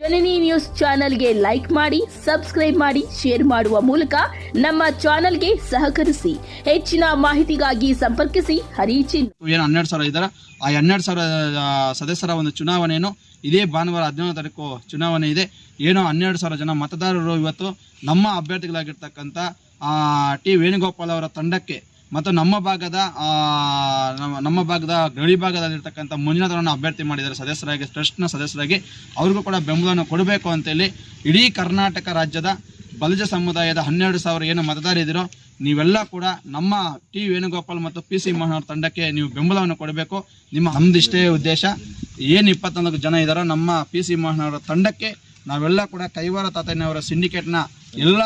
ಜನನಿ news ಚಾನೆಲ್ಗೆ like ಮಾಡಿ, subscribe ಮಾಡಿ, ಶೇರ್ ಮಾಡುವ ಮೂಲಕ ನಮ್ಮ ಚಾನೆಲ್ಗೆ ಸಹಕರಿಸಿ. ಹೆಚ್ಚಿನ ಮಾಹಿತಿಗಾಗಿ ಸಂಪರ್ಕಿಸಿ. ಹರಿಚಿನ್. ಏನು ಹನ್ನೆರಡು ಸಾವಿರ ಇದ್ದಾರೆ. ಆ ಹನ್ನೆರಡು ಸಾವಿರ ಸದಸ್ಯರ ಒಂದು ಚುನಾವಣೆಯನ್ನು ಇದೇ ಭಾನುವಾರ ಹದಿನೇಳು ತಾರೀಕು ಚುನಾವಣೆ ಇದೆ. ಏನೋ ಹನ್ನೆರಡು ಸಾವಿರ ಜನ ಮತದಾರರು ಇವತ್ತು ನಮ್ಮ ಅಭ್ಯರ್ಥಿಗಳಾಗಿರ್ತಕ್ಕಂಥ ಟಿ ವೇಣುಗೋಪಾಲ್ ಅವರ ತಂಡಕ್ಕೆ ಮತ್ತು ನಮ್ಮ ಭಾಗದ ನಮ್ಮ- ಭಾಗದ, ಗಡಿ ಭಾಗದಲ್ಲಿರ್ತಕ್ಕಂಥ ಮಂಜುನಾಥರನ್ನು ಅಭ್ಯರ್ಥಿ ಮಾಡಿದ್ದಾರೆ ಸದಸ್ಯರಾಗಿ, ಟ್ರಸ್ಟ್ನ ಸದಸ್ಯರಾಗಿ. ಅವ್ರಿಗೂ ಕೂಡ ಬೆಂಬಲವನ್ನು ಕೊಡಬೇಕು ಅಂತೇಳಿ ಇಡೀ ಕರ್ನಾಟಕ ರಾಜ್ಯದ ಬಲಜ ಸಮುದಾಯದ ಹನ್ನೆರಡು ಸಾವಿರ ಏನು ಮತದಾರಿದ್ದೀರೋ ನೀವೆಲ್ಲ ಕೂಡ ನಮ್ಮ ಟಿ ವೇಣುಗೋಪಾಲ್ ಮತ್ತು ಪಿ ಸಿ ಮೋಹನ್ ತಂಡಕ್ಕೆ ನೀವು ಬೆಂಬಲವನ್ನು ಕೊಡಬೇಕು. ನಿಮ್ಮ ಅಂದಿಷ್ಟೇ ಉದ್ದೇಶ. ಏನು ಇಪ್ಪತ್ತೊಂದು ಜನ ಇದ್ದಾರೋ, ನಮ್ಮ ಪಿ ಸಿ ಮೋಹನ್ ತಂಡಕ್ಕೆ ನಾವೆಲ್ಲ ಕೂಡ ಕೈವಾರ ತಾತಯ್ಯನವರ ಸಿಂಡಿಕೇಟ್ನ ಎಲ್ಲ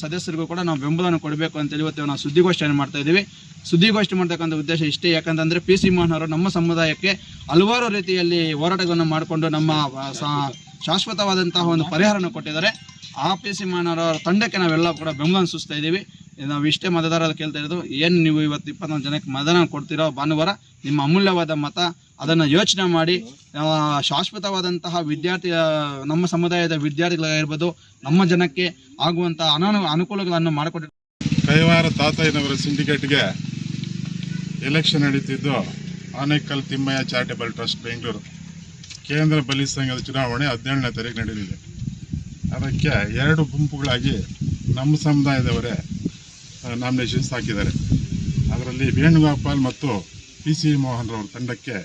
ಸದಸ್ಯರಿಗೂ ಕೂಡ ನಾವು ಬೆಂಬಲವನ್ನು ಕೊಡಬೇಕು ಅಂತೇಳಿ ಇವತ್ತು ನಾವು ಸುದ್ದಿಗೋಷ್ಠಿಯನ್ನು ಮಾಡ್ತಾ ಇದ್ದೀವಿ. ಸುದ್ದಿಗೋಷ್ಠಿ ಮಾಡ್ತಕ್ಕಂಥ ಉದ್ದೇಶ ಇಷ್ಟೇ, ಯಾಕಂತಂದ್ರೆ ಪಿ ಸಿ ಮೋಹನ್ ಅವರು ನಮ್ಮ ಸಮುದಾಯಕ್ಕೆ ಹಲವಾರು ರೀತಿಯಲ್ಲಿ ಹೋರಾಟಗಳನ್ನು ಮಾಡಿಕೊಂಡು ನಮ್ಮ ಶಾಶ್ವತವಾದಂತಹ ಒಂದು ಪರಿಹಾರವನ್ನು ಕೊಟ್ಟಿದ್ದಾರೆ. ಆ ಪಿ ಸಿ ಮೋಹನ್ ಅವರ ತಂಡಕ್ಕೆ ನಾವೆಲ್ಲ ಕೂಡ ಬೆಂಬಲ ಸೂಚಿಸ್ತಾ ಇದ್ದೀವಿ. ನಾವು ಇಷ್ಟೇ ಮತದಾರರು ಕೇಳ್ತಾ ಇರೋದು, ಏನು ನೀವು ಇವತ್ತು ಇಪ್ಪತ್ತೊಂದು ಜನಕ್ಕೆ ಮತದಾನ ಕೊಡ್ತಿರೋ ಭಾನುವಾರ ನಿಮ್ಮ ಅಮೂಲ್ಯವಾದ ಮತ ಅದನ್ನು ಯೋಚನೆ ಮಾಡಿ ಶಾಶ್ವತವಾದಂತಹ ವಿದ್ಯಾರ್ಥಿ ನಮ್ಮ ಸಮುದಾಯದ ವಿದ್ಯಾರ್ಥಿಗಳಾಗಿರ್ಬೋದು, ನಮ್ಮ ಜನಕ್ಕೆ ಆಗುವಂತಹ ಅನಾನು, ಅನುಕೂಲಗಳನ್ನು ಮಾಡಿಕೊಟ್ಟು ಕೈವಾರ ತಾತಯ್ಯನವರ ಸಿಂಡಿಕೇಟ್ಗೆ ಎಲೆಕ್ಷನ್ ನಡೀತಿದ್ದು ಆನೇಕಲ್ ತಿಮ್ಮಯ್ಯ ಚಾರಿಟಬಲ್ ಟ್ರಸ್ಟ್ ಬೆಂಗಳೂರು. ಕೇಂದ್ರ ಬಲಿ ಸಂಘದ ಚುನಾವಣೆ ಹದಿನೇಳನೇ ತಾರೀಕು ನಡೆದಿದೆ ಅದಕ್ಕೆ ಎರಡು ಗುಂಪುಗಳಾಗಿ ನಮ್ಮ ಸಮುದಾಯದವರೇ ನಾಮಿನೇಷನ್ಸ್ ಹಾಕಿದ್ದಾರೆ. ಅದರಲ್ಲಿ ವೇಣುಗೋಪಾಲ್ ಮತ್ತು ಪಿ ಸಿ ಮೋಹನ್ ರವರ ತಂಡಕ್ಕೆ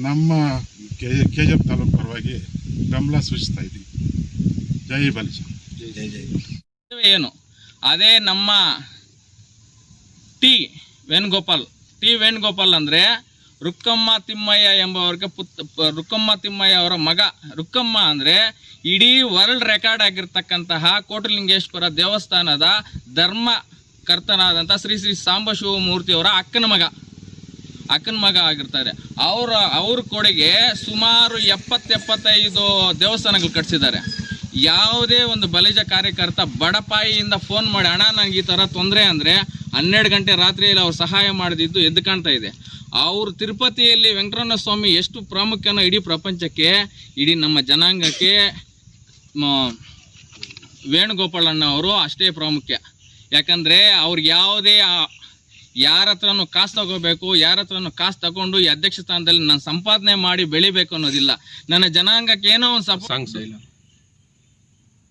ನಮ್ಮ ಕೆ ಕೆ ಜಿ ಎಫ್ ತಾಲೂಕು ಪರವಾಗಿ ಬೆಂಬಲ ಸೂಚಿಸ್ತಾ ಇದ್ದೀವಿ ಜೈ ಜೈ ಏನು? ಅದೇ ನಮ್ಮ ಟಿ ವೇಣುಗೋಪಾಲ್. ಟಿ ವೇಣುಗೋಪಾಲ್ ಅಂದರೆ ರುಕ್ಕಮ್ಮ ತಿಮ್ಮಯ್ಯ ಎಂಬವರಿಗೆ ಪುತ್ ಪ- ರುಕ್ಕಮ್ಮ ತಿಮ್ಮಯ್ಯ ಅವರ ಮಗ. ರುಕ್ಕಮ್ಮ ಅಂದರೆ ಇಡೀ ವರ್ಲ್ಡ್ ರೆಕಾರ್ಡ್ ಆಗಿರ್ತಕ್ಕಂತಹ ಕೋಟಲಿಂಗೇಶ್ವರ ದೇವಸ್ಥಾನದ ಧರ್ಮ ಕರ್ತನಾದಂಥ ಶ್ರೀ ಶ್ರೀ ಸಾಂಬ ಶಿವಮೂರ್ತಿಯವರ ಅಕ್ಕನ ಮಗ. ಅಕ್ಕನ ಮಗ ಆಗಿರ್ತಾರೆ. ಅವರ, ಅವ್ರ ಕೊಡುಗೆ ಸುಮಾರು ಎಪ್ಪತ್ತೆಪ್ಪತ್ತೈದು ದೇವಸ್ಥಾನಗಳು ಕಟ್ಸಿದ್ದಾರೆ. ಯಾವುದೇ ಒಂದು ಬಲಿಜ ಕಾರ್ಯಕರ್ತ ಬಡಪಾಯಿಯಿಂದ ಫೋನ್ ಮಾಡಿ, ಅಣ್ಣ ನನಗೆ ಈ ಥರ ತೊಂದರೆ ಅಂದರೆ ಹನ್ನೆರಡು ಗಂಟೆ ರಾತ್ರಿಯಲ್ಲಿ ಅವ್ರು ಸಹಾಯ ಮಾಡಿದ್ದು ಎದ್ದು ಕಾಣ್ತಾ ಇದೆ. ಅವರು ತಿರುಪತಿಯಲ್ಲಿ ವೆಂಕಟರಮಣ ಸ್ವಾಮಿ ಎಷ್ಟು ಪ್ರಾಮುಖ್ಯನೋ ಇಡೀ ಪ್ರಪಂಚಕ್ಕೆ, ಇಡೀ ನಮ್ಮ ಜನಾಂಗಕ್ಕೆ ವೇಣುಗೋಪಾಲಣ್ಣ ಅವರು ಅಷ್ಟೇ ಪ್ರಾಮುಖ್ಯ. ಯಾಕಂದರೆ ಅವ್ರಿಗೆ ಯಾವುದೇ ಆ- ಯಾರ ಹತ್ರನೂ ಕಾಸು ತಗೋಬೇಕು ಯಾರ ಹತ್ರನೂ ಕಾಸು ತಗೊಂಡು ಈ ಅಧ್ಯಕ್ಷ ಸ್ಥಾನದಲ್ಲಿ ನಾನು ಸಂಪಾದನೆ ಮಾಡಿ ಬೆಳಿಬೇಕು ಅನ್ನೋದಿಲ್ಲ ನನ್ನ ಜನಾಂಗಕ್ಕೆ ಏನೋ ಒಂದು ಸಪ సాంగ్స్ ఇలా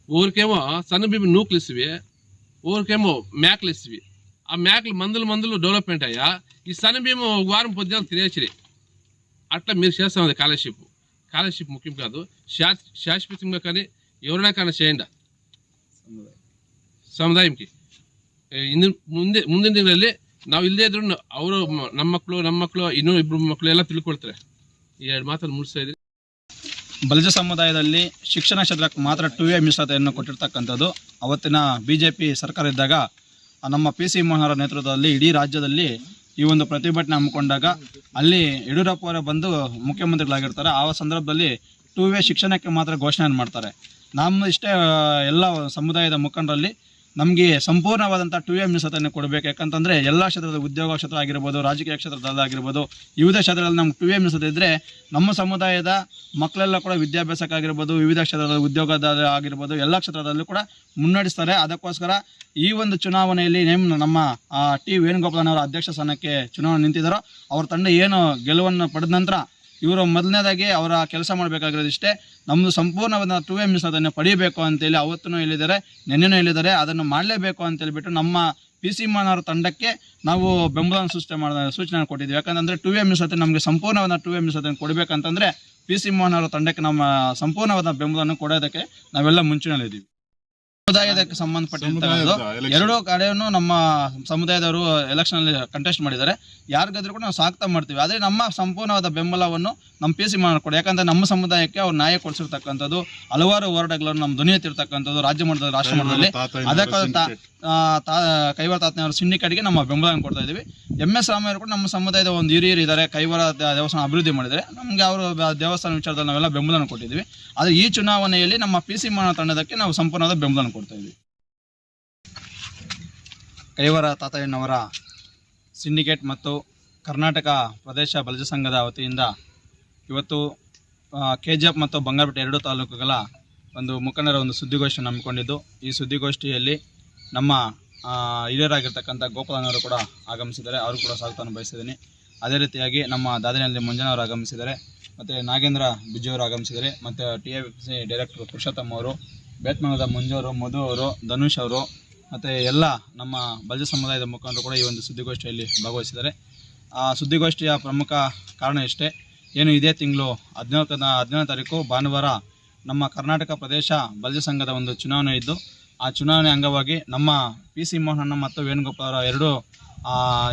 ఊరికేమో సన్నబిమ్మి నూకులు ఇసివి ఊరికేమో మేకలు ఇసివి ఆ మేకలు మందులు మందులు డెవలప్మెంట్ అయ్యా ఈ సన్నబియ్యం ఒక వారం పొద్దున తినేసిరి అట్లా మీరు చేస్తాం అది స్కాలర్షిప్ స్కాలర్షిప్ ముఖ్యం కాదు శా- శాశ్వతంగా కానీ ఎవరైనా కానీ చేయండి ಸಮುದಾಯಕ್ಕೆ ಇನ್ನು ಮುಂದೆ, ಮುಂದಿನ ದಿನಗಳಲ್ಲಿ ನಾವು ಇಲ್ಲದೇ ಇದ್ರು ಅವರು ನಮ್ಮ ಮಕ್ಕಳು ನಮ್ಮ ಮಕ್ಕಳು ಇನ್ನೂ ಇಬ್ರು ಮಕ್ಕಳು ಎಲ್ಲ ತಿಳ್ಕೊಳ್ತಾರೆ. ಈ ಎರಡು ಮಾತನ್ನು ಮುಗಿಸ್ತಾ ಬಲಜ ಸಮುದಾಯದಲ್ಲಿ ಶಿಕ್ಷಣ ಕ್ಷೇತ್ರಕ್ಕೆ ಮಾತ್ರ ಟು ಎ ಮೀಸಲಾತಿಯನ್ನು ಕೊಟ್ಟಿರ್ತಕ್ಕಂಥದ್ದು. ಅವತ್ತಿನ ಬಿ ಜೆ ಪಿ ಸರ್ಕಾರ ಇದ್ದಾಗ ನಮ್ಮ ಪಿ ಸಿ ಮೋಹನ್ ಅವರ ನೇತೃತ್ವದಲ್ಲಿ ಇಡೀ ರಾಜ್ಯದಲ್ಲಿ ಈ ಒಂದು ಪ್ರತಿಭಟನೆ ಹಮ್ಮಿಕೊಂಡಾಗ ಅಲ್ಲಿ ಯಡಿಯೂರಪ್ಪ ಅವರೇ ಬಂದು ಮುಖ್ಯಮಂತ್ರಿಗಳಾಗಿರ್ತಾರೆ. ಆ ಸಂದರ್ಭದಲ್ಲಿ ಟು ವೇ ಶಿಕ್ಷಣಕ್ಕೆ ಮಾತ್ರ ಘೋಷಣೆಯನ್ನು ಮಾಡ್ತಾರೆ. ನಮ್ಮ ಇಷ್ಟೇ ಎಲ್ಲ ಸಮುದಾಯದ ಮುಖಂಡರಲ್ಲಿ ನಮಗೆ ಸಂಪೂರ್ಣವಾದಂಥ ಟು ಎಂ ಮೀಸಲಾತಿಯನ್ನು ಕೊಡಬೇಕು. ಯಾಕಂತಂದರೆ ಎಲ್ಲ ಕ್ಷೇತ್ರದ ಉದ್ಯೋಗ ಕ್ಷೇತ್ರ ಆಗಿರ್ಬೋದು, ರಾಜಕೀಯ ಕ್ಷೇತ್ರದಲ್ಲಾಗಿರ್ಬೋದು ವಿವಿಧ ಕ್ಷೇತ್ರದಲ್ಲಿ ನಮ್ಗೆ ಟು ಎಂ ಇದ್ದರೆ ನಮ್ಮ ಸಮುದಾಯದ ಮಕ್ಕಳೆಲ್ಲ ಕೂಡ ವಿದ್ಯಾಭ್ಯಾಸಕ್ಕಾಗಿರ್ಬೋದು ವಿವಿಧ ಕ್ಷೇತ್ರದ ಉದ್ಯೋಗದ ಆಗಿರ್ಬೋದು, ಎಲ್ಲ ಕ್ಷೇತ್ರದಲ್ಲೂ ಕೂಡ ಮುನ್ನಡೆಸ್ತಾರೆ. ಅದಕ್ಕೋಸ್ಕರ ಈ ಒಂದು ಚುನಾವಣೆಯಲ್ಲಿ ನೇಮ್ ನಮ್ಮ ಟಿ. ವೇಣುಗೋಪಾಲನವರ ಅಧ್ಯಕ್ಷ ಸ್ಥಾನಕ್ಕೆ ಚುನಾವಣೆ ನಿಂತಿದ್ದಾರೋ ಅವ್ರ ತಂಡ ಏನು ಗೆಲುವನ್ನು ಪಡೆದ ನಂತರ ಇವರು ಮೊದಲನೇದಾಗಿ ಅವರ ಕೆಲಸ ಮಾಡಬೇಕಾಗಿರೋದು ಇಷ್ಟೇ ನಮ್ಮದು ಸಂಪೂರ್ಣವಾದ ಟು ಎಂ ಅದನ್ನು ಪಡೀಬೇಕು ಅಂತೇಳಿ ಅವತ್ತೂ ಹೇಳಿದ್ದಾರೆ, ನೆನ್ನೆನೂ ಹೇಳಿದ್ದಾರೆ. ಅದನ್ನು ಮಾಡಲೇಬೇಕು ಅಂತೇಳ್ಬಿಟ್ಟು ನಮ್ಮ ಪಿ ಸಿ ಮಾನವರ ತಂಡಕ್ಕೆ ನಾವು ಬೆಂಬಲ ಸೂಚನೆ ಮಾಡ ಸೂಚನೆ ಕೊಟ್ಟಿದ್ವಿ ಯಾಕಂದ್ರೆ ಟು ಎಂ ಸತಿ ನಮಗೆ ಸಂಪೂರ್ಣವಾದ ಟು ಎಂ ಅದನ್ನು ಕೊಡಬೇಕಂತಂದರೆ ಪಿ ಸಿ ಮೋಹನ್ ತಂಡಕ್ಕೆ ನಮ್ಮ ಸಂಪೂರ್ಣವಾದ ಬೆಂಬಲವನ್ನು ಕೊಡೋದಕ್ಕೆ ನಾವೆಲ್ಲ ಮುಂಚೂಣಿಯಲ್ಲಿದ್ದೀವಿ. ಸಮುದಾಯಕ್ಕೆ ಸಂಬಂಧಪಟ್ಟಿರ್ತಕ್ಕಂಥದ್ದು. ಎರಡೂ ಕಡೆಯನ್ನು ನಮ್ಮ ಸಮುದಾಯದವರು ಎಲೆಕ್ಷನ್ ಅಲ್ಲಿ ಕಂಟೆಸ್ಟ್ ಮಾಡಿದ್ದಾರೆ. ಯಾರಿಗಾದ್ರೂ ಕೂಡ ನಾವು ಸಾಕ್ತಾ ಮಾಡ್ತೀವಿ. ಆದರೆ ನಮ್ಮ ಸಂಪೂರ್ಣವಾದ ಬೆಂಬಲವನ್ನು ನಮ್ಮ ಪಿ ಸಿ ಕೊಡಿ ಯಾಕಂದ್ರೆ ನಮ್ಮ ಸಮುದಾಯಕ್ಕೆ ಅವ್ರು ನ್ಯಾಯ ಕೊಡಿಸಿರ್ತಕ್ಕಂಥದ್ದು ಹಲವಾರು ಹೋರಾಟಗಳನ್ನು ನಮ್ಮ ಧ್ವನಿ ಎತ್ತಿರ್ತಕ್ಕಂಥದ್ದು ರಾಜ್ಯ ಮಟ್ಟದಲ್ಲಿ ರಾಷ್ಟ್ರ ಮಟ್ಟದಲ್ಲಿ ಅದಕ್ಕಾದ ಕೈವಾರ ತಾತನವರ ಸಿಂಡಿಕೇಟ್ಗೆ ನಮ್ಮ ಬೆಂಬಲವನ್ನು ಕೊಡ್ತಾ ಇದ್ದೀವಿ. ಎಂ ಎಸ್ ಕೂಡ ನಮ್ಮ ಸಮುದಾಯದ ಒಂದು ಹಿರಿಯರು ಇದ್ದಾರೆ ಕೈವಾರ ದೇವಸ್ಥಾನ ಅಭಿವೃದ್ಧಿ ಮಾಡಿದರೆ ನಮಗೆ ಅವರು ದೇವಸ್ಥಾನ ವಿಚಾರದಲ್ಲಿ ನಾವೆಲ್ಲ ಬೆಂಬಲವನ್ನು ಕೊಟ್ಟಿದ್ದೀವಿ ಆದರೆ ಈ ಚುನಾವಣೆಯಲ್ಲಿ ನಮ್ಮ ಪಿ ಸಿ ಮಾನ ತಂಡದಕ್ಕೆ ನಾವು ಸಂಪೂರ್ಣವಾದ ಬೆಂಬಲ ಕೊಡ್ತಾ ಇದ್ದೀವಿ ಕೈವಾರ ತಾತಯ್ಯನವರ ಸಿಂಡಿಕೇಟ್ ಮತ್ತು ಕರ್ನಾಟಕ ಪ್ರದೇಶ ಬಲಜ ಸಂಘದ ವತಿಯಿಂದ ಇವತ್ತು ಕೆ ಜಿ ಎಫ್ ಮತ್ತು ಬಂಗಾರಪೇಟೆ ಎರಡು ತಾಲೂಕುಗಳ ಒಂದು ಮುಖಂಡರ ಒಂದು ಸುದ್ದಿಗೋಷ್ಠಿ ಹಮ್ಮಿಕೊಂಡಿದ್ದು. ಈ ಸುದ್ದಿಗೋಷ್ಠಿಯಲ್ಲಿ ನಮ್ಮ ಹಿರಿಯರಾಗಿರ್ತಕ್ಕಂಥ ಗೋಪಾಲನವರು ಕೂಡ ಆಗಮಿಸಿದ್ದಾರೆ. ಅವರು ಕೂಡ ಸ್ವಾಗತವನ್ನು ಬಯಸಿದ್ದೀನಿ ಅದೇ ರೀತಿಯಾಗಿ ನಮ್ಮ ದಾದಿನಲ್ಲಿ ಮಂಜನವರು ಆಗಮಿಸಿದ್ದಾರೆ. ಮತ್ತು ನಾಗೇಂದ್ರ ಬಿಜ್ಜಿಯವರು ಆಗಮಿಸಿದ್ದಾರೆ. ಮತ್ತು T F C director Purushottam ಅವರು ಬೇತ್ಮಂಗದ ಅವರು, ಮಧು ಅವರು, ಧನುಷ್ ಅವರು, ಮತ್ತು ಎಲ್ಲ ನಮ್ಮ ಬಲ್ಜ ಸಮುದಾಯದ ಮುಖಂಡರು ಕೂಡ ಈ ಒಂದು ಸುದ್ದಿಗೋಷ್ಠಿಯಲ್ಲಿ ಭಾಗವಹಿಸಿದ್ದಾರೆ. ಆ ಸುದ್ದಿಗೋಷ್ಠಿಯ ಪ್ರಮುಖ ಕಾರಣ ಇಷ್ಟೇ. ಏನು ಇದೇ ತಿಂಗಳು ಹದಿನಾಲ್ಕನ ಹದಿನೇಳನೇ ತಾರೀಕು ಭಾನುವಾರ ನಮ್ಮ ಕರ್ನಾಟಕ ಪ್ರದೇಶ ಬಲ್ಜ ಸಂಘದ ಒಂದು ಚುನಾವಣೆ ಇದ್ದು ಆ ಚುನಾವಣೆ ಅಂಗವಾಗಿ ನಮ್ಮ ಪಿ ಸಿ ಮೋಹನಣ್ಣ ಮತ್ತು ವೇಣುಗೋಪಾಲ್ ಅವರ ಎರಡು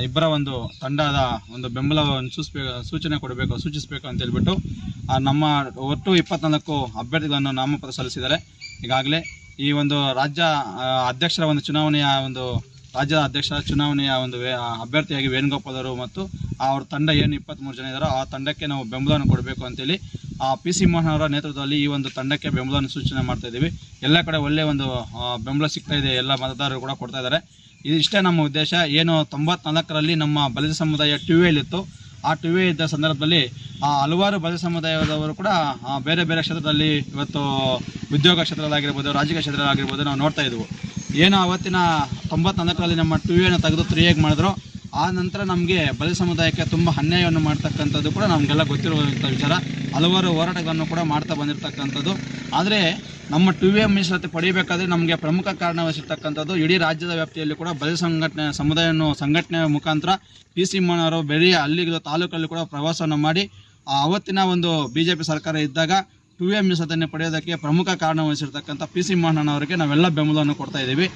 ಇಬ್ಬರ ಒಂದು ತಂಡದ ಒಂದು ಬೆಂಬಲವನ್ನು ಸೂಚಿಸಬೇಕು ಸೂಚನೆ ಕೊಡಬೇಕು, ಸೂಚಿಸಬೇಕು ಅಂತ ಹೇಳ್ಬಿಟ್ಟು ನಮ್ಮ ಒಟ್ಟು ಇಪ್ಪತ್ನಾಲ್ಕು ಅಭ್ಯರ್ಥಿಗಳನ್ನು ನಾಮಪತ್ರ ಸಲ್ಲಿಸಿದ್ದಾರೆ. ಈಗಾಗಲೇ ಈ ಒಂದು ರಾಜ್ಯ ಅಧ್ಯಕ್ಷರ ಒಂದು ಚುನಾವಣೆಯ ಒಂದು, ರಾಜ್ಯದ ಅಧ್ಯಕ್ಷರ ಚುನಾವಣೆಯ ಒಂದು ಅಭ್ಯರ್ಥಿಯಾಗಿ ವೇಣುಗೋಪಾಲ್ ಅವರು ಮತ್ತು ಅವ್ರ ತಂಡ ಏನು ಇಪ್ಪತ್ತ್ಮೂರು ಜನ ಇದ್ದಾರೋ ಆ ತಂಡಕ್ಕೆ ನಾವು ಬೆಂಬಲವನ್ನು ಕೊಡಬೇಕು ಅಂತೇಳಿ ಪಿ ಸಿ ಮೋಹನ್ ಅವರ ನೇತೃತ್ವದಲ್ಲಿ ಈ ಒಂದು ತಂಡಕ್ಕೆ ಬೆಂಬಲವನ್ನು ಸೂಚನೆ ಮಾಡ್ತಾ ಇದ್ದೀವಿ. ಎಲ್ಲ ಕಡೆ ಒಳ್ಳೆಯ ಒಂದು ಬೆಂಬಲ ಸಿಗ್ತಾ ಇದೆ ಎಲ್ಲ ಮತದಾರರು ಕೂಡ ಕೊಡ್ತಾ ಇದ್ದಾರೆ. ಇದು ಇಷ್ಟೇ ನಮ್ಮ ಉದ್ದೇಶ. ಏನು ತೊಂಬತ್ನಾಲ್ಕರಲ್ಲಿ ನಮ್ಮ ಬಲಿತ ಸಮುದಾಯ ಟಿ ಇತ್ತು ಆ ಟಿ ವಿ ಇದ್ದ ಸಂದರ್ಭದಲ್ಲಿ ಆ ಹಲವಾರು ಬಲಿತ ಸಮುದಾಯದವರು ಕೂಡ ಆ, ಬೇರೆ ಬೇರೆ ಕ್ಷೇತ್ರದಲ್ಲಿ ಇವತ್ತು ಉದ್ಯೋಗ ಕ್ಷೇತ್ರದಲ್ಲಾಗಿರ್ಬೋದು ರಾಜಕೀಯ ಕ್ಷೇತ್ರದಲ್ಲಾಗಿರ್ಬೋದು ನಾವು ನೋಡ್ತಾ ಇದ್ವು. ಏನು ಅವತ್ತಿನ ತೊಂಬತ್ನಾಲ್ಕರಲ್ಲಿ ನಮ್ಮ ಟಿ ವಿಯನ್ನು ತೆಗೆದು ತ್ರೀಯಾಗಿ ಮಾಡಿದ್ರು? ಆ ನಂತರ ನಮಗೆ ಬಲಿ ಸಮುದಾಯಕ್ಕೆ ತುಂಬ ಅನ್ಯಾಯವನ್ನು ಮಾಡ್ತಕ್ಕಂಥದ್ದು ಕೂಡ ನಮಗೆಲ್ಲ ಗೊತ್ತಿರುವಂಥ ವಿಚಾರ. ಹಲವಾರು ಹೋರಾಟಗಳನ್ನು ಕೂಡ ಮಾಡ್ತಾ ಬಂದಿರತಕ್ಕಂಥದ್ದು. ಆದರೆ ನಮ್ಮ ಟಿ ವಿ ಮೀಸಲಾತಿ ಪಡೆಯಬೇಕಾದ್ರೆ ನಮಗೆ ಪ್ರಮುಖ ಕಾರಣವಹಿಸಿರ್ತಕ್ಕಂಥದ್ದು ಇಡೀ ರಾಜ್ಯದ ವ್ಯಾಪ್ತಿಯಲ್ಲಿ ಕೂಡ ಬಲಿ ಸಂಘಟನೆ, ಸಮುದಾಯವನ್ನು ಸಂಘಟನೆ ಮುಖಾಂತರ ಪಿ ಸಿ ಬೆಳೆಯ ಹಳ್ಳಿಗಳು ತಾಲೂಕಲ್ಲಿ ಕೂಡ ಪ್ರವಾಸವನ್ನು ಮಾಡಿ, ಆ ಅವತ್ತಿನ ಒಂದು ಬಿ ಸರ್ಕಾರ ಇದ್ದಾಗ ಟು ಎಸ್ ಅದನ್ನು ಪಡೆಯೋದಕ್ಕೆ ಪ್ರಮುಖ ಕಾರಣ ವಹಿಸಿರ್ತಕ್ಕಂಥ ಪಿ ಸಿ ಮೋಹನ್ ಅವರಿಗೆ ನಾವೆಲ್ಲ ಬೆಂಬಲವನ್ನು ಕೊಡ್ತಾ ಇದ್ದೀವಿ.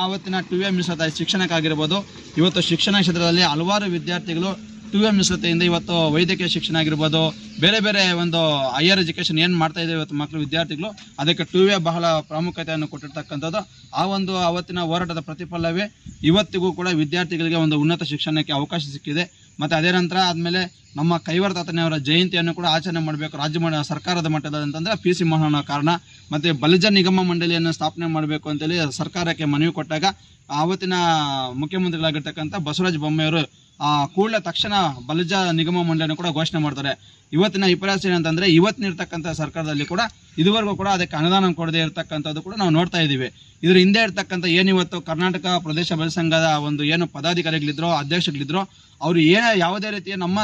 ಆವತ್ತಿನ ಟು ಎಂ ಮೀಸಲಾತಿ ಶಿಕ್ಷಣಕ್ಕಾಗಿರ್ಬೋದು, ಇವತ್ತು ಶಿಕ್ಷಣ ಕ್ಷೇತ್ರದಲ್ಲಿ ಹಲವಾರು ವಿದ್ಯಾರ್ಥಿಗಳು ಟು ಎಂ ಮೀಸಲಾತಿಯಿಂದ ಇವತ್ತು ವೈದ್ಯಕೀಯ ಶಿಕ್ಷಣ ಆಗಿರ್ಬೋದು, ಬೇರೆ ಬೇರೆ ಒಂದು ಹೈಯರ್ ಎಜುಕೇಷನ್ ಏನು ಮಾಡ್ತಾ ಇದೆ ಇವತ್ತು ಮಕ್ಕಳು ವಿದ್ಯಾರ್ಥಿಗಳು, ಅದಕ್ಕೆ ಟು ಎ ಬಹಳ ಪ್ರಾಮುಖ್ಯತೆಯನ್ನು ಕೊಟ್ಟಿರ್ತಕ್ಕಂಥದ್ದು. ಆ ಒಂದು ಅವತ್ತಿನ ಹೋರಾಟದ ಪ್ರತಿಫಲವೇ ಇವತ್ತಿಗೂ ಕೂಡ ವಿದ್ಯಾರ್ಥಿಗಳಿಗೆ ಒಂದು ಉನ್ನತ ಶಿಕ್ಷಣಕ್ಕೆ ಅವಕಾಶ ಸಿಕ್ಕಿದೆ. ಮತ್ತು ಅದೇ ನಂತರ ಆದಮೇಲೆ ನಮ್ಮ ಕೈವರ ತಾತನೆಯವರ ಜಯಂತಿಯನ್ನು ಕೂಡ ಆಚರಣೆ ಮಾಡಬೇಕು. ರಾಜ್ಯ ಸರ್ಕಾರದ ಮಟ್ಟದಲ್ಲಿ ಅಂತಂದರೆ ಪಿ ಸಿ ಮೋಹನ ಕಾರಣ. ಮತ್ತು ಬಲಿಜ ನಿಗಮ ಮಂಡಳಿಯನ್ನು ಸ್ಥಾಪನೆ ಮಾಡಬೇಕು ಅಂತೇಳಿ ಸರ್ಕಾರಕ್ಕೆ ಮನವಿ ಕೊಟ್ಟಾಗ ಆವತ್ತಿನ ಮುಖ್ಯಮಂತ್ರಿಗಳಾಗಿರ್ತಕ್ಕಂಥ ಬಸವರಾಜ ಬೊಮ್ಮೆಯವರು ಕೂಡಲೇ ತಕ್ಷಣ ಬಲಜ ನಿಗಮ ಮಂಡಳಿಯನ್ನು ಕೂಡ ಘೋಷಣೆ ಮಾಡ್ತಾರೆ. ಇವತ್ತಿನ ವಿಪರ್ಯಾಸ ಏನಂತಂದರೆ, ಇವತ್ತಿನ ಇರ್ತಕ್ಕಂಥ ಸರ್ಕಾರದಲ್ಲಿ ಕೂಡ, ಇದುವರೆಗೂ ಕೂಡ ಅದಕ್ಕೆ ಅನುದಾನ ಕೊಡದೇ ಇರತಕ್ಕಂಥದ್ದು ಕೂಡ ನಾವು ನೋಡ್ತಾ ಇದ್ದೀವಿ. ಇದ್ರ ಹಿಂದೆ ಇರ್ತಕ್ಕಂಥ ಏನಿವತ್ತು ಕರ್ನಾಟಕ ಪ್ರದೇಶ ಬಲ ಸಂಘದ ಒಂದು ಏನು ಪದಾಧಿಕಾರಿಗಳಿದ್ರು ಅಧ್ಯಕ್ಷಗಳಿದ್ರೋ ಅವರು ಏನೇ ಯಾವುದೇ ರೀತಿಯ ನಮ್ಮ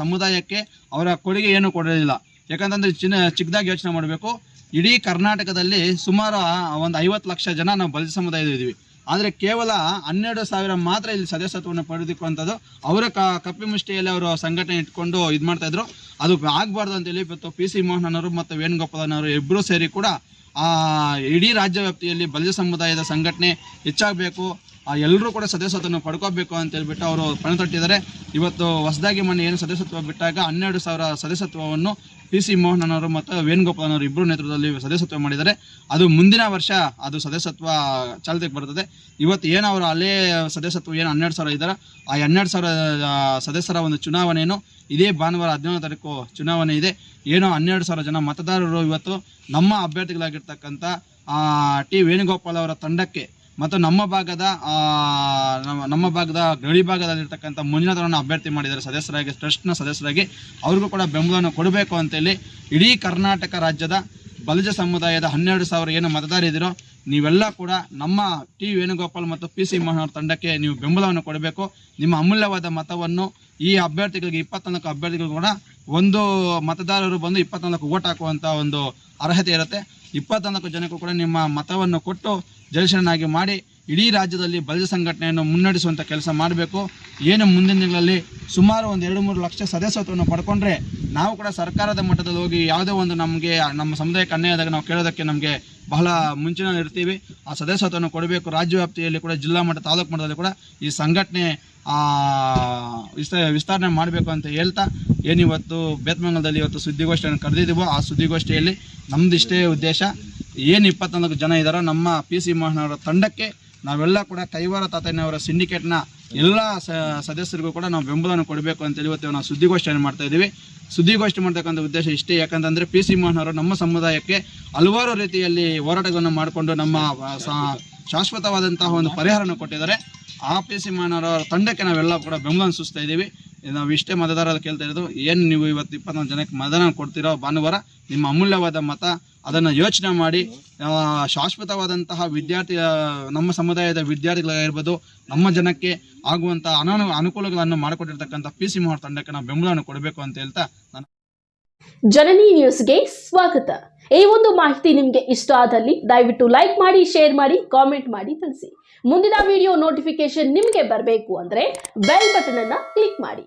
ಸಮುದಾಯಕ್ಕೆ ಅವರ ಕೊಡುಗೆ ಏನು ಕೊಡಲಿಲ್ಲ. ಯಾಕಂತಂದ್ರೆ ಚಿನ್ನ, ಚಿಕ್ಕದಾಗಿ ಯೋಚನೆ ಮಾಡಬೇಕು. ಇಡೀ ಕರ್ನಾಟಕದಲ್ಲಿ ಸುಮಾರು ಒಂದು ಐವತ್ತು ಲಕ್ಷ ಜನ ನಾವು ಬಲಿಜ ಸಮುದಾಯದ ಇದ್ದೀವಿ ಆದರೆ ಕೇವಲ ಹನ್ನೆರಡು ಸಾವಿರ ಮಾತ್ರ ಇಲ್ಲಿ ಸದಸ್ಯತ್ವವನ್ನು ಪಡೆದುಕೊಂಥದ್ದು ಅವರ ಕ ಕಪ್ಪಿ ಮುಷ್ಟಿಯಲ್ಲಿ ಅವರು ಸಂಘಟನೆ ಇಟ್ಕೊಂಡು ಇದು ಮಾಡ್ತಾ ಇದ್ರು. ಅದು ಆಗಬಾರ್ದು ಅಂತೇಳಿ ಇವತ್ತು ಪಿ ಸಿ ಮೋಹನವರು ಮತ್ತು ವೇಣುಗೋಪಾಲನವರು ಇಬ್ಬರೂ ಸೇರಿ ಕೂಡ ಇಡೀ ರಾಜ್ಯ ವ್ಯಾಪ್ತಿಯಲ್ಲಿ ಬಲಿತ ಸಮುದಾಯದ ಸಂಘಟನೆ ಹೆಚ್ಚಾಗಬೇಕು. ಎಲ್ಲರೂ ಕೂಡ ಸದಸ್ಯತ್ವವನ್ನು ಪಡ್ಕೋಬೇಕು ಅಂತ ಹೇಳ್ಬಿಟ್ಟು ಅವರು ಪಣತೊಟ್ಟಿದ್ದಾರೆ. ಇವತ್ತು ಹೊಸದಾಗಿ ಮೊನ್ನೆ ಏನು ಸದಸ್ಯತ್ವ ಬಿಟ್ಟಾಗ ಹನ್ನೆರಡು ಸಾವಿರ ಸದಸ್ಯತ್ವವನ್ನು ಪಿ ಸಿ ಮೋಹನವರು ಮತ್ತು ವೇಣುಗೋಪಾಲನವರು ಇಬ್ಬರು ನೇತೃತ್ವದಲ್ಲಿ ಸದಸ್ಯತ್ವ ಮಾಡಿದ್ದಾರೆ. ಅದು ಮುಂದಿನ ವರ್ಷ ಅದು ಸದಸ್ಯತ್ವ ಚಾಲ್ತಿಗೆ ಬರ್ತದೆ. ಇವತ್ತು ಏನು ಅವರು ಅಲ್ಲೇ ಸದಸ್ಯತ್ವ ಏನು ಹನ್ನೆರಡು ಸಾವಿರ ಇದ್ದಾರೆ? ಆ ಹನ್ನೆರಡು ಸಾವಿರ ಸದಸ್ಯರ ಒಂದು ಚುನಾವಣೆಯನ್ನು ಇದೇ ಭಾನುವಾರ ಹದಿನೇಳನೇ ತಾರೀಕು ಚುನಾವಣೆ ಇದೆ. ಏನೋ ಹನ್ನೆರಡು ಸಾವಿರ ಜನ ಮತದಾರರು ಇವತ್ತು ನಮ್ಮ ಅಭ್ಯರ್ಥಿಗಳಾಗಿರ್ತಕ್ಕಂಥ ಟಿ ವೇಣುಗೋಪಾಲ್ ಅವರ ತಂಡಕ್ಕೆ ಮತ್ತು ನಮ್ಮ ಭಾಗದ ನಮ್ಮ- ಭಾಗದ, ಗಡಿ ಭಾಗದಲ್ಲಿರ್ತಕ್ಕಂಥ ಮಂಜುನಾಥರನ್ನು ಅಭ್ಯರ್ಥಿ ಮಾಡಿದ್ದಾರೆ. ಸದಸ್ಯರಾಗಿ, ಟ್ರಸ್ಟ್ನ ಸದಸ್ಯರಾಗಿ ಅವ್ರಿಗೂ ಕೂಡ ಬೆಂಬಲವನ್ನು ಕೊಡಬೇಕು ಅಂತೇಳಿ ಇಡೀ ಕರ್ನಾಟಕ ರಾಜ್ಯದ ಬಲಿಜ ಸಮುದಾಯದ ಹನ್ನೆರಡು ಸಾವಿರ ಏನು ಮತದಾರಿದ್ದೀರೋ ನೀವೆಲ್ಲ ಕೂಡ ನಮ್ಮ ಟಿ. ವೇಣುಗೋಪಾಲ್ ಮತ್ತು ಪಿ. ಸಿ. ಮೋಹನ್ ತಂಡಕ್ಕೆ ನೀವು ಬೆಂಬಲವನ್ನು ಕೊಡಬೇಕು. ನಿಮ್ಮ ಅಮೂಲ್ಯವಾದ ಮತವನ್ನು ಈ ಅಭ್ಯರ್ಥಿಗಳಿಗೆ ಇಪ್ಪತ್ನಾಲ್ಕು ಅಭ್ಯರ್ಥಿಗಳು ಕೂಡ ಒಂದು ಮತದಾರರು ಬಂದು ಇಪ್ಪತ್ನಾಲ್ಕು ಓಟ್ ಹಾಕುವಂಥ ಒಂದು ಅರ್ಹತೆ ಇರುತ್ತೆ. ಇಪ್ಪತ್ನಾಲ್ಕು ಜನಕ್ಕೂ ಕೂಡ ನಿಮ್ಮ ಮತವನ್ನು ಕೊಟ್ಟು ಜಲಶನಾಗಿ ಮಾಡಿ ಇಡೀ ರಾಜ್ಯದಲ್ಲಿ ಬಲಿಜ ಸಂಘಟನೆಯನ್ನು ಮುನ್ನಡೆಸುವಂಥ ಕೆಲಸ ಮಾಡಬೇಕು. ಏನು ಮುಂದಿನ ದಿನಗಳಲ್ಲಿ ಸುಮಾರು ಒಂದು ಎರಡು ಮೂರು ಲಕ್ಷ ಸದಸ್ಯತ್ವವನ್ನು ಪಡ್ಕೊಂಡ್ರೆ ನಾವು ಕೂಡ ಸರ್ಕಾರದ ಮಟ್ಟದಲ್ಲಿ ಹೋಗಿ ಯಾವುದೇ ಒಂದು ನಮಗೆ, ನಮ್ಮ ಸಮುದಾಯಕ್ಕೆ ಆದಾಗ ನಾವು ಕೇಳೋದಕ್ಕೆ ನಮಗೆ ಬಹಳ ಮುಂಚಿನ ಇರ್ತೀವಿ. ಆ ಸದಸ್ಯತ್ವವನ್ನು ಕೊಡಬೇಕು. ರಾಜ್ಯ ವ್ಯಾಪ್ತಿಯಲ್ಲಿ ಕೂಡ, ಜಿಲ್ಲಾ ಮಟ್ಟ, ತಾಲೂಕು ಮಟ್ಟದಲ್ಲಿ ಕೂಡ ಈ ಸಂಘಟನೆ ವಿಸ್ತರಣೆ ಮಾಡಬೇಕು ಅಂತ ಹೇಳ್ತಾ ಏನಿವತ್ತು ಬೇತ್ಮಂಗಲದಲ್ಲಿ ಇವತ್ತು ಸುದ್ದಿಗೋಷ್ಠಿಯನ್ನು ಕರೆದಿದ್ದೀವೋ ಆ ಸುದ್ದಿಗೋಷ್ಠಿಯಲ್ಲಿ ನಮ್ದು ಇಷ್ಟೇ ಉದ್ದೇಶ. ಏನು ಇಪ್ಪತ್ತೊಂದಕ್ಕೆ ಜನ ಇದ್ದಾರೋ ನಮ್ಮ ಪಿ ಸಿ ಮೋಹನ್ ತಂಡಕ್ಕೆ ನಾವೆಲ್ಲ ಕೂಡ ಕೈವಾರ ತಾತಯ್ಯನವರ ಸಿಂಡಿಕೇಟ್ನ ಎಲ್ಲ ಸದಸ್ಯರಿಗೂ ಕೂಡ ನಾವು ಬೆಂಬಲವನ್ನು ಕೊಡಬೇಕು ಅಂತೇಳಿ ಇವತ್ತು ನಾವು ಸುದ್ದಿಗೋಷ್ಠಿಯನ್ನು ಮಾಡ್ತಾ ಇದ್ದೀವಿ. ಸುದ್ದಿಗೋಷ್ಠಿ ಮಾಡ್ತಕ್ಕಂಥ ಉದ್ದೇಶ ಇಷ್ಟೇ, ಯಾಕಂತಂದರೆ ಪಿ ಸಿ ಮೋಹನ್ ನಮ್ಮ ಸಮುದಾಯಕ್ಕೆ ಹಲವಾರು ರೀತಿಯಲ್ಲಿ ಹೋರಾಟಗಳನ್ನು ಮಾಡಿಕೊಂಡು ನಮ್ಮ ಶಾಶ್ವತವಾದಂತಹ ಒಂದು ಪರಿಹಾರನ ಕೊಟ್ಟಿದ್ದಾರೆ. ಆ ಪಿ ಸಿ ಮೋಹನ್ ತಂಡಕ್ಕೆ ನಾವೆಲ್ಲ ಕೂಡ ಬೆಂಬಲ ಸೂಚಿಸ್ತಾ ಇದ್ದೀವಿ. ನಾವು ಇಷ್ಟೇ ಮತದಾರರು ಕೇಳ್ತಾ ಇರೋದು, ಏನು ನೀವು ಇವತ್ತು ಇಪ್ಪತ್ತೊಂದು ಜನಕ್ಕೆ ಮತದಾನ ಕೊಡ್ತಿರೋ ಭಾನುವಾರ, ನಿಮ್ಮ ಅಮೂಲ್ಯವಾದ ಮತ, ಅದನ್ನು ಯೋಚನೆ ಮಾಡಿ ಶಾಶ್ವತವಾದಂತಹ ವಿದ್ಯಾರ್ಥಿ ನಮ್ಮ ಸಮುದಾಯದ ವಿದ್ಯಾರ್ಥಿಗಳಾಗಿರ್ಬೋದು, ನಮ್ಮ ಜನಕ್ಕೆ ಆಗುವಂತಹ ಅನಾನು, ಅನುಕೂಲಗಳನ್ನು ಮಾಡಿಕೊಟ್ಟಿರ್ತಕ್ಕಂಥ ಪಿ ಸಿ ಮೋಹರ್ ತಂಡಕ್ಕೆ ನಾವು ಬೆಂಬಲವನ್ನು ಕೊಡಬೇಕು ಅಂತ ಹೇಳ್ತಾ ನಾನು ಜನನಿ ನ್ಯೂಸ್ಗೆ ಸ್ವಾಗತ. ಈ ಒಂದು ಮಾಹಿತಿ ನಿಮಗೆ ಇಷ್ಟ ಆದಲ್ಲಿ ದಯವಿಟ್ಟು ಲೈಕ್ ಮಾಡಿ, ಶೇರ್ ಮಾಡಿ, ಕಾಮೆಂಟ್ ಮಾಡಿ ತಿಳಿಸಿ. ಮುಂದಿನ ವಿಡಿಯೋ ನೋಟಿಫಿಕೇಶನ್ ನಿಮಗೆ ಬರಬೇಕು ಅಂದರೆ ಬೆಲ್ ಬಟನ್ ಅನ್ನು ಕ್ಲಿಕ್ ಮಾಡಿ.